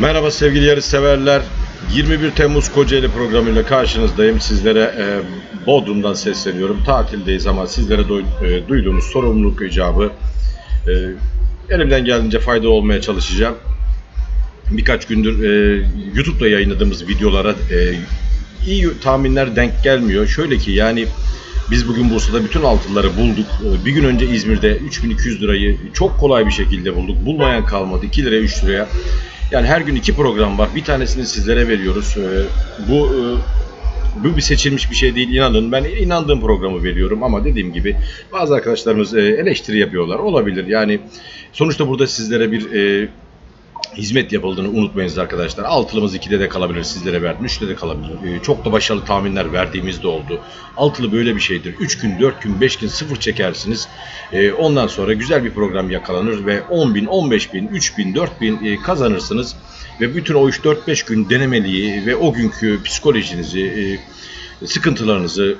Merhaba sevgili yarış severler. 21 Temmuz Kocaeli programıyla karşınızdayım. Sizlere e, Bodrum'dan sesleniyorum. Tatildeyiz ama sizlere doy- e, duyduğunuz sorumluluk icabı e, elimden geldiğince fayda olmaya çalışacağım. Birkaç gündür e, YouTube'da yayınladığımız videolara e, iyi tahminler denk gelmiyor. Şöyle ki yani biz bugün Bursa'da bütün altınları bulduk. E, Bir gün önce İzmir'de 3200 lirayı çok kolay bir şekilde bulduk. Bulmayan kalmadı. 2 liraya 3 liraya. Yani her gün iki program var. Bir tanesini sizlere veriyoruz. E, Bu e, bu bir seçilmiş bir şey değil inanın. Ben inandığım programı veriyorum ama dediğim gibi bazı arkadaşlarımız e, eleştiri yapıyorlar. Olabilir. Yani sonuçta burada sizlere bir e, hizmet yapıldığını unutmayınız arkadaşlar. Altılımız 2'de de kalabilir sizlere verdim. 3'te de kalabilir. Ee, çok da başarılı tahminler verdiğimiz de oldu. Altılı böyle bir şeydir. 3 gün, 4 gün, 5 gün sıfır çekersiniz. Ee, ondan sonra güzel bir program yakalanır ve 10 bin, 15 bin, 3 bin, 4 bin e, kazanırsınız. Ve bütün o 3-4-5 gün denemeliği ve o günkü psikolojinizi, e, sıkıntılarınızı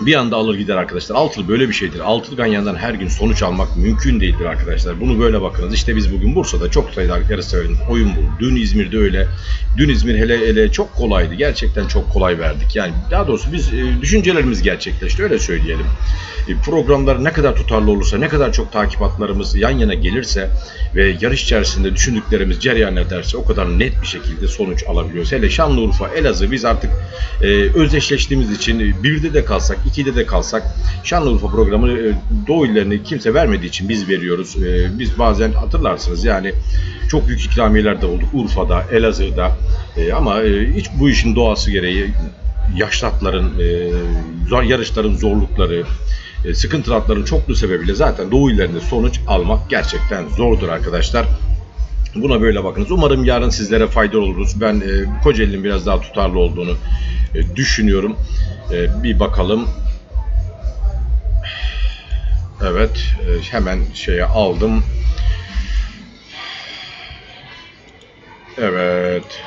bir anda alır gider arkadaşlar. Altılı böyle bir şeydir. Altılı ganyandan her gün sonuç almak mümkün değildir arkadaşlar. Bunu böyle bakınız. İşte biz bugün Bursa'da çok sayıda severin oyun bulduk. Dün İzmir'de öyle. Dün İzmir hele hele çok kolaydı. Gerçekten çok kolay verdik. Yani daha doğrusu biz e, düşüncelerimiz gerçekleşti. Öyle söyleyelim. E, programlar ne kadar tutarlı olursa, ne kadar çok takipatlarımız yan yana gelirse ve yarış içerisinde düşündüklerimiz cereyan ederse o kadar net bir şekilde sonuç alabiliyoruz. Hele Şanlıurfa, Elazığ biz artık e, özdeşleştiğimiz için e, birde de kalsak, ikide de kalsak Şanlıurfa programı e, Doğu illerini kimse vermediği için biz veriyoruz. E, biz bazen hatırlarsınız yani çok büyük ikramiyeler de olduk Urfa'da, Elazığ'da E, ama hiç bu işin doğası gereği yaşlı atların, zor yarışların zorlukları, e, çoklu sebebiyle zaten Doğu illerinde sonuç almak gerçekten zordur arkadaşlar. Buna böyle bakınız. Umarım yarın sizlere faydalı oluruz. Ben e, Kocaeli'nin biraz daha tutarlı olduğunu e, düşünüyorum. E, bir bakalım. Evet, e, hemen şeye aldım. Evet.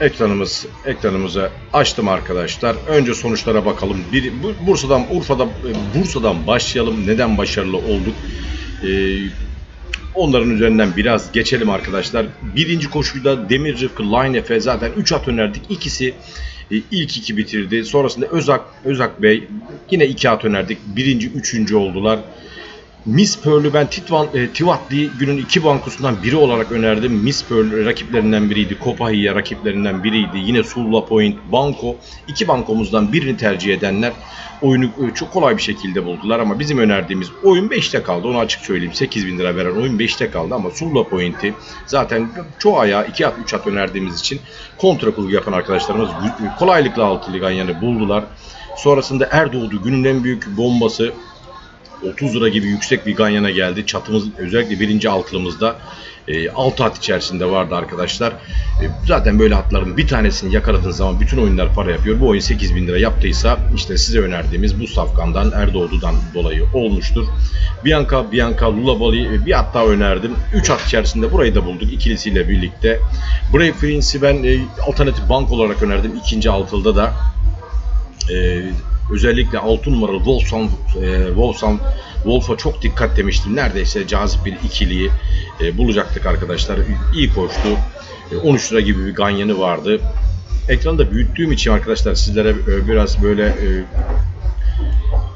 Ekranımız ekranımızı açtım arkadaşlar. Önce sonuçlara bakalım. Bir bu- Bursa'dan Urfa'da e, Bursa'dan başlayalım. Neden başarılı olduk? E, Onların üzerinden biraz geçelim arkadaşlar. Birinci koşuda Demir Rıfkı Line Efe zaten 3 at önerdik. İkisi e, ilk iki bitirdi. Sonrasında Özak Özak Bey yine 2 at önerdik. Birinci, üçüncü oldular. Miss Pearl'ü ben Titvan, e, Tivatli günün iki bankosundan biri olarak önerdim. Miss Pearl rakiplerinden biriydi. Kopahiye rakiplerinden biriydi. Yine Sulla Point, Banko. iki bankomuzdan birini tercih edenler oyunu e, çok kolay bir şekilde buldular ama bizim önerdiğimiz oyun 5'te kaldı. Onu açık söyleyeyim. 8 bin lira veren oyun 5'te kaldı ama Sulla Point'i zaten çoğu ayağı 2 at 3 at önerdiğimiz için kontra kurgu yapan arkadaşlarımız kolaylıkla altılı ganyanı buldular. Sonrasında Erdoğdu günün en büyük bombası 30 lira gibi yüksek bir ganyana geldi. Çatımız özellikle birinci altılımızda e, 6 at içerisinde vardı arkadaşlar. E, zaten böyle atların bir tanesini yakaladığınız zaman bütün oyunlar para yapıyor. Bu oyun 8 bin lira yaptıysa işte size önerdiğimiz bu safkandan Erdoğdu'dan dolayı olmuştur. Bianca, Bianca, Lulabali e, bir at daha önerdim. 3 at içerisinde burayı da bulduk ikilisiyle birlikte. Brave Prince'i ben e, alternatif bank olarak önerdim. ikinci altılda da e, özellikle 6 numaralı Wolfson, e, Wolfson, Wolf'a çok dikkat demiştim. Neredeyse cazip bir ikiliyi e, bulacaktık arkadaşlar. İyi koştu. E, 13 lira gibi bir ganyanı vardı. Ekranı da büyüttüğüm için arkadaşlar sizlere e, biraz böyle e,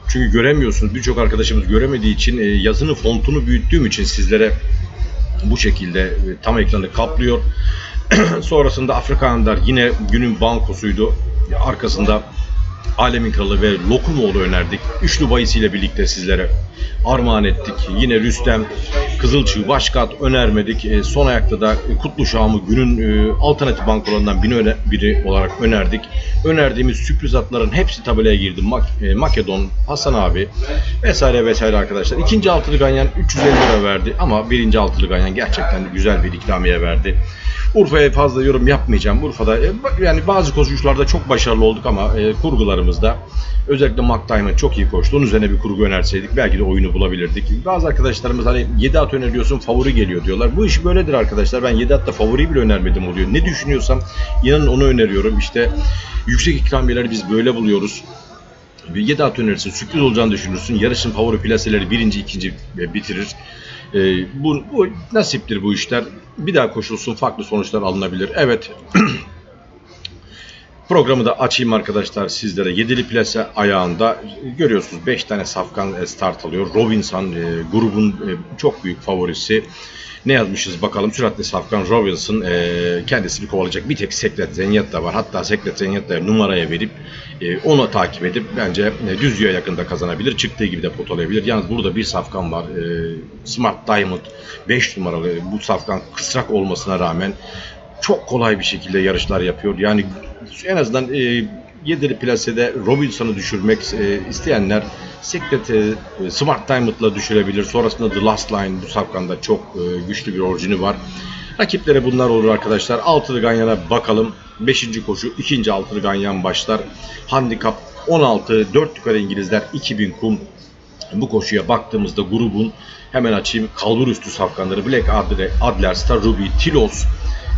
çünkü göremiyorsunuz. Birçok arkadaşımız göremediği için e, yazının fontunu büyüttüğüm için sizlere bu şekilde tam ekranı kaplıyor. Sonrasında Afrikanlar yine günün bankosuydu. Arkasında Alemin Kralı ve Lokumoğlu önerdik. Üçlü bayisiyle birlikte sizlere armağan ettik. Yine Rüstem, Kızılçı, Başkat önermedik. E, son ayakta da Kutlu Şam'ı günün e, alternatif bankolarından biri, olarak önerdik. Önerdiğimiz sürpriz atların hepsi tabelaya girdi. Mak- e, Makedon, Hasan abi vesaire vesaire arkadaşlar. İkinci altılı ganyan 350 lira verdi ama birinci altılı ganyan gerçekten güzel bir ikramiye verdi. Urfa'ya fazla yorum yapmayacağım. Urfa'da e, yani bazı koşucularda çok başarılı olduk ama e, kurgularımızda özellikle Mark çok iyi koştu. Onun üzerine bir kurgu önerseydik belki de oyunu bulabilirdik. Bazı arkadaşlarımız hani 7 at öneriyorsun favori geliyor diyorlar. Bu iş böyledir arkadaşlar. Ben 7 atta favori bile önermedim oluyor. Ne düşünüyorsam inanın onu öneriyorum. İşte yüksek ikramiyeleri biz böyle buluyoruz. Bir 7 at önerirsin, sürpriz olacağını düşünürsün. Yarışın favori plaseleri birinci, ikinci e, bitirir. E, bu, bu nasiptir bu işler. Bir daha koşulsun farklı sonuçlar alınabilir. Evet. Programı da açayım arkadaşlar sizlere. Yedili plase ayağında görüyorsunuz 5 tane safkan e, start alıyor. Robinson e, grubun e, çok büyük favorisi. Ne yazmışız bakalım. Süratli safkan Robinson e, kendisini kovalayacak. Bir tek Sekret Zenyetta var. Hatta Sekret Zenyetta'ya numaraya verip onu takip edip bence e, düzlüğe yakında kazanabilir. Çıktığı gibi de potalayabilir. Yalnız burada bir safkan var. Smart Diamond 5 numaralı bu safkan kısrak olmasına rağmen çok kolay bir şekilde yarışlar yapıyor. Yani en azından e, yedili plasede Robinson'ı düşürmek e, isteyenler Secret e, Smart Diamond'la düşürebilir. Sonrasında The Last Line bu safkanda çok e, güçlü bir orijini var. Rakiplere bunlar olur arkadaşlar. Altılı Ganyan'a bakalım. 5. koşu 2. altılı Ganyan başlar. Handikap 16 4 yukarı İngilizler 2000 kum bu koşuya baktığımızda grubun hemen açayım kalbur üstü safkanları Black Adler, Adler Star Ruby, Tilos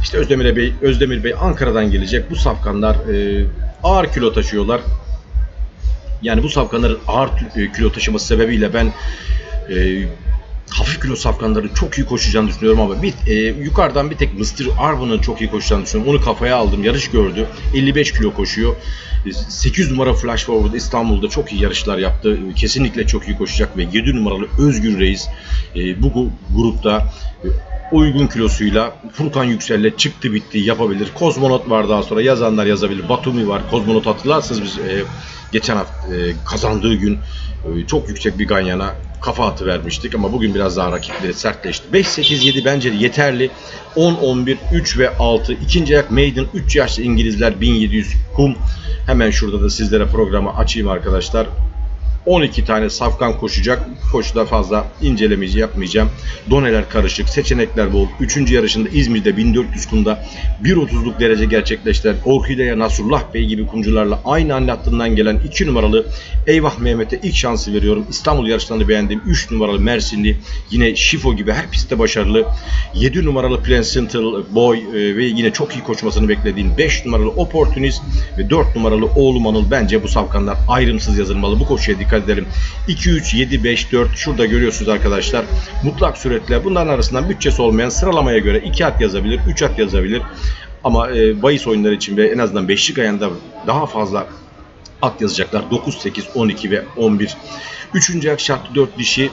işte Özdemir Bey, Özdemir Bey Ankara'dan gelecek. Bu safkanlar e, ağır kilo taşıyorlar. Yani bu safkanların ağır e, kilo taşıması sebebiyle ben e, hafif kilo safkanların çok iyi koşacağını düşünüyorum ama bir, e, yukarıdan bir tek Mr. Arvan'ın çok iyi koşacağını düşünüyorum. Onu kafaya aldım. Yarış gördü. 55 kilo koşuyor. 8 numara Flash Forward İstanbul'da çok iyi yarışlar yaptı. Kesinlikle çok iyi koşacak ve 7 numaralı Özgür Reis e, bu grupta e, uygun kilosuyla Furkan Yüksel'le çıktı bitti yapabilir. Kozmonot var daha sonra yazanlar yazabilir. Batumi var. Kozmonot hatırlarsınız biz e, geçen hafta e, kazandığı gün e, çok yüksek bir ganyana kafa atı vermiştik ama bugün biraz daha rakipleri sertleşti. 5 8 7 bence yeterli. 10 11 3 ve 6 ikinci ayak Maiden 3 yaşlı İngilizler 1700 kum. Hemen şurada da sizlere programı açayım arkadaşlar. 12 tane safkan koşacak. Koşuda fazla incelemeyi yapmayacağım. Doneler karışık, seçenekler bol. Üçüncü yarışında İzmir'de 1400 kumda 1.30'luk derece gerçekleştiren Orhideye Nasrullah Bey gibi kumcularla aynı anne hattından gelen 2 numaralı Eyvah Mehmet'e ilk şansı veriyorum. İstanbul yarışlarını beğendiğim 3 numaralı Mersinli yine Şifo gibi her pistte başarılı. 7 numaralı Placental Boy e, ve yine çok iyi koşmasını beklediğim 5 numaralı Opportunist ve 4 numaralı Oğlum Anıl bence bu safkanlar ayrımsız yazılmalı. Bu koşuya dikkat edelim. 2, 3, 7, 5, 4 şurada görüyorsunuz arkadaşlar. Mutlak süretle bunların arasından bütçesi olmayan sıralamaya göre 2 at yazabilir, 3 at yazabilir. Ama e, bahis oyunları için ve en azından 5'lik ayında daha fazla at yazacaklar. 9, 8, 12 ve 11. Üçüncü ayak şartlı 4 dişi.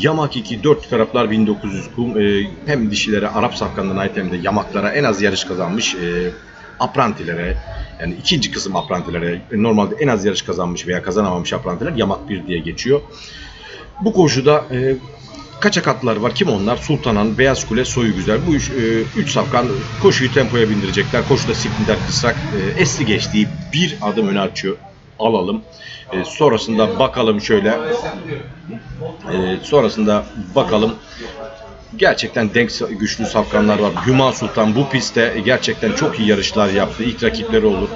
Yamak 2, 4 taraflar 1900 kum. E, hem dişilere Arap safkanlarına ait hem de yamaklara en az yarış kazanmış. E, aprantilere yani ikinci kısım aprantilere normalde en az yarış kazanmış veya kazanamamış aprantiler yamak 1 diye geçiyor. Bu koşuda e, kaçak atlar var. Kim onlar? Sultanan, Beyaz Kule, Soyu Güzel. Bu 3 üç safkan koşuyu tempoya bindirecekler. Koşuda Siklinder Kısrak e, esli geçtiği bir adım öne açıyor. Alalım. E, sonrasında bakalım şöyle. E, sonrasında bakalım gerçekten denk güçlü safkanlar var. Hüma Sultan bu pistte gerçekten çok iyi yarışlar yaptı. İlk rakipleri olur.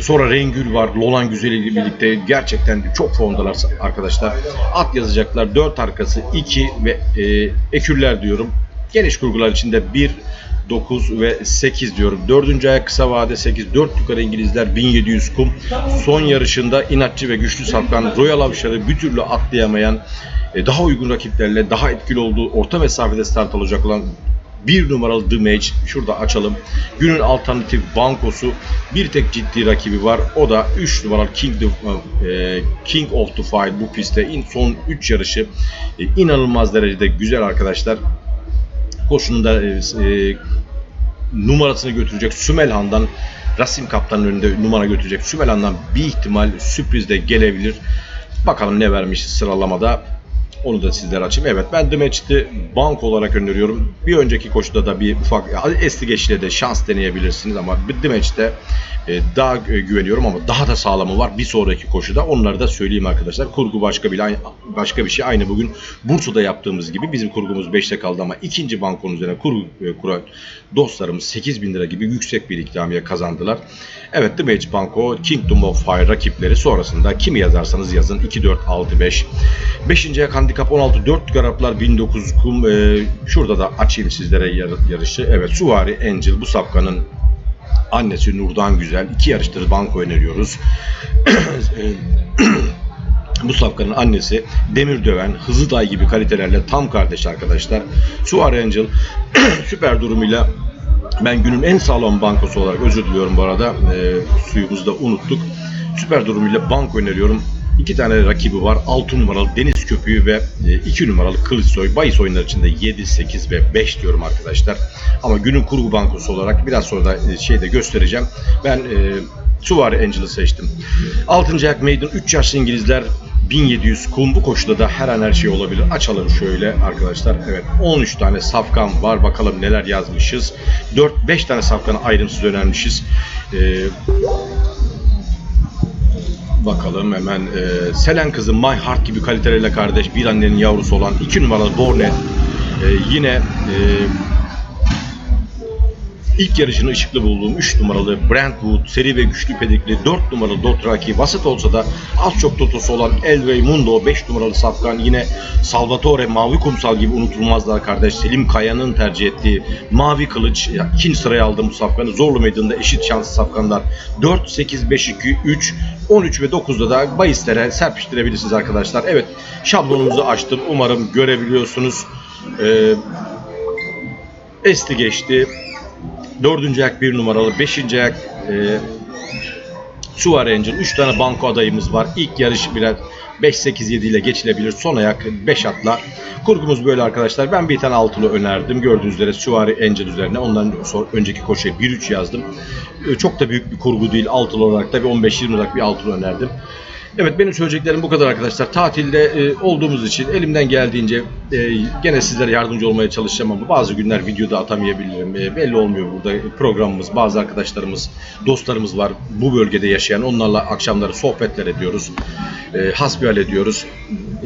Sonra Rengül var. Lolan Güzel ile birlikte gerçekten çok formdalar arkadaşlar. At yazacaklar. 4 arkası 2 ve e, ekürler diyorum. Geniş kurgular içinde 1 9 ve 8 diyorum. Dördüncü ayak kısa vade 8. 4 yukarı İngilizler 1700 kum. Son yarışında inatçı ve güçlü safkan Royal Avşar'ı bir türlü atlayamayan e, daha uygun rakiplerle daha etkili olduğu orta mesafede start alacak olan bir numaralı The Mage şurada açalım. Günün alternatif bankosu bir tek ciddi rakibi var. O da 3 numaralı King, the, e, King of the Fight bu pistte son 3 yarışı e, inanılmaz derecede güzel arkadaşlar. Koşunda e, e, numarasını götürecek Sümelhan'dan Rasim Kaptan'ın önünde numara götürecek Sümelhan'dan bir ihtimal sürpriz de gelebilir. Bakalım ne vermiş sıralamada. Onu da sizlere açayım. Evet ben The Match'ti bank olarak öneriyorum. Bir önceki koşuda da bir ufak esti geçişle de şans deneyebilirsiniz ama The Match'te e, daha e, güveniyorum ama daha da sağlamı var bir sonraki koşuda. Onları da söyleyeyim arkadaşlar. Kurgu başka bir başka bir şey. Aynı bugün Bursa'da yaptığımız gibi bizim kurgumuz 5'te kaldı ama ikinci bankon üzerine kurgu e, kuran dostlarımız 8 bin lira gibi yüksek bir ikramiye kazandılar. Evet The Banko Kingdom of Fire rakipleri sonrasında kimi yazarsanız yazın 2 4 6 5. 5. ayak handikap 16 4 garaplar 1900 kum. Ee, şurada da açayım sizlere yarışı. Evet Suvari Angel bu sapkanın annesi Nurdan Güzel. iki yarıştır banko öneriyoruz. Bu safkanın annesi Demir Döven, Hızıday gibi kalitelerle tam kardeş arkadaşlar. Suare Angel süper durumuyla ben günün en sağlam bankosu olarak özür diliyorum bu arada. E, suyumuzu da unuttuk. Süper durumuyla banko öneriyorum. İki tane rakibi var. 6 numaralı Deniz Köpüğü ve 2 numaralı Kılıçsoy. Bayis oyunları içinde 7, 8 ve 5 diyorum arkadaşlar. Ama günün kurgu bankosu olarak biraz sonra da e, şeyde göstereceğim. Ben e, Suvari Angel'ı seçtim. 6. ayak Maiden 3 yaşlı İngilizler 1700 kum bu koşuda da her an her şey olabilir. Açalım şöyle arkadaşlar. Evet 13 tane safkan var. Bakalım neler yazmışız. 4-5 tane safkanı ayrımsız önermişiz. Ee, bakalım hemen. Ee, Selen kızı My Heart gibi kaliteleriyle kardeş. Bir annenin yavrusu olan 2 numaralı Bornet. Ee, yine e, İlk yarışını ışıklı bulduğum 3 numaralı Brentwood, seri ve güçlü pedikli 4 numaralı Dothraki, vasat olsa da az çok totosu olan Elway Mundo, 5 numaralı Safkan, yine Salvatore Mavi Kumsal gibi unutulmazlar kardeş Selim Kaya'nın tercih ettiği Mavi Kılıç, ikinci sıraya aldığım Safkan'ı Zorlu Meydanı'nda eşit şanslı Safkanlar 4, 8, 5, 2, 3, 13 ve 9'da da bahislere serpiştirebilirsiniz arkadaşlar. Evet şablonumuzu açtım. Umarım görebiliyorsunuz. Ee, esti geçti. Dördüncü ayak bir numaralı, beşinci ayak e, Angel. Üç tane banko adayımız var. İlk yarış biraz 5-8-7 ile geçilebilir. Son ayak 5 atla. Kurgumuz böyle arkadaşlar. Ben bir tane altılı önerdim. Gördüğünüz üzere Suvari Angel üzerine. Ondan sonra önceki koşuya 1-3 yazdım. E, Çok da büyük bir kurgu değil. Altılı olarak da bir 15-20 olarak bir altılı önerdim. Evet benim söyleyeceklerim bu kadar arkadaşlar. Tatilde e, olduğumuz için elimden geldiğince e, gene sizlere yardımcı olmaya çalışacağım ama bazı günler videoda atamayabilirim. E, belli olmuyor burada programımız. Bazı arkadaşlarımız, dostlarımız var bu bölgede yaşayan. Onlarla akşamları sohbetler ediyoruz. E, hasbihal ediyoruz.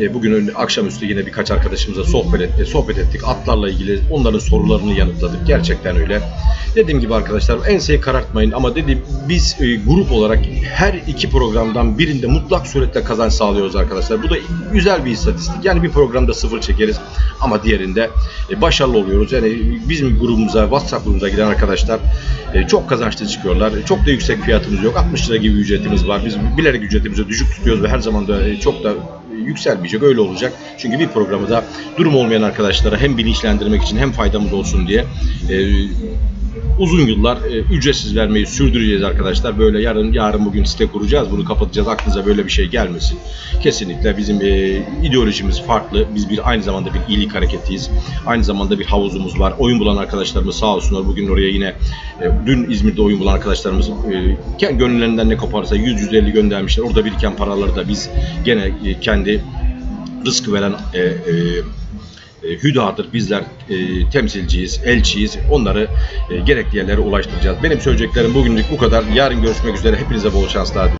E, bugün akşamüstü yine birkaç arkadaşımızla sohbet, et, sohbet ettik. Atlarla ilgili onların sorularını yanıtladık. Gerçekten öyle. Dediğim gibi arkadaşlar enseyi karartmayın ama dediğim biz e, grup olarak her iki programdan birinde mutlak suretle kazanç sağlıyoruz arkadaşlar. Bu da güzel bir istatistik. Yani bir programda sıfır çekeriz ama diğerinde e, başarılı oluyoruz. Yani bizim grubumuza, WhatsApp grubumuza giden arkadaşlar e, çok kazançlı çıkıyorlar. Çok da yüksek fiyatımız yok. 60 lira gibi ücretimiz var. Biz bilerek ücretimizi düşük tutuyoruz ve her zaman da e, çok da yükselmeyecek öyle olacak. Çünkü bir programı da durum olmayan arkadaşlara hem bilinçlendirmek için hem faydamız olsun diye e, uzun yıllar e, ücretsiz vermeyi sürdüreceğiz arkadaşlar. Böyle yarın yarın bugün site kuracağız. Bunu kapatacağız. Aklınıza böyle bir şey gelmesin. Kesinlikle bizim e, ideolojimiz farklı. Biz bir aynı zamanda bir iyilik hareketiyiz. Aynı zamanda bir havuzumuz var. Oyun bulan arkadaşlarımız sağ olsunlar. Bugün oraya yine e, dün İzmir'de oyun bulan arkadaşlarımız e, gönüllerinden ne koparsa 100-150 göndermişler. Orada biriken paraları da biz gene e, kendi rızkı veren e, e, e, hüdadır. Bizler e, temsilciyiz, elçiyiz. Onları e, gerekli yerlere ulaştıracağız. Benim söyleyeceklerim bugünlük bu kadar. Yarın görüşmek üzere. Hepinize bol şanslar.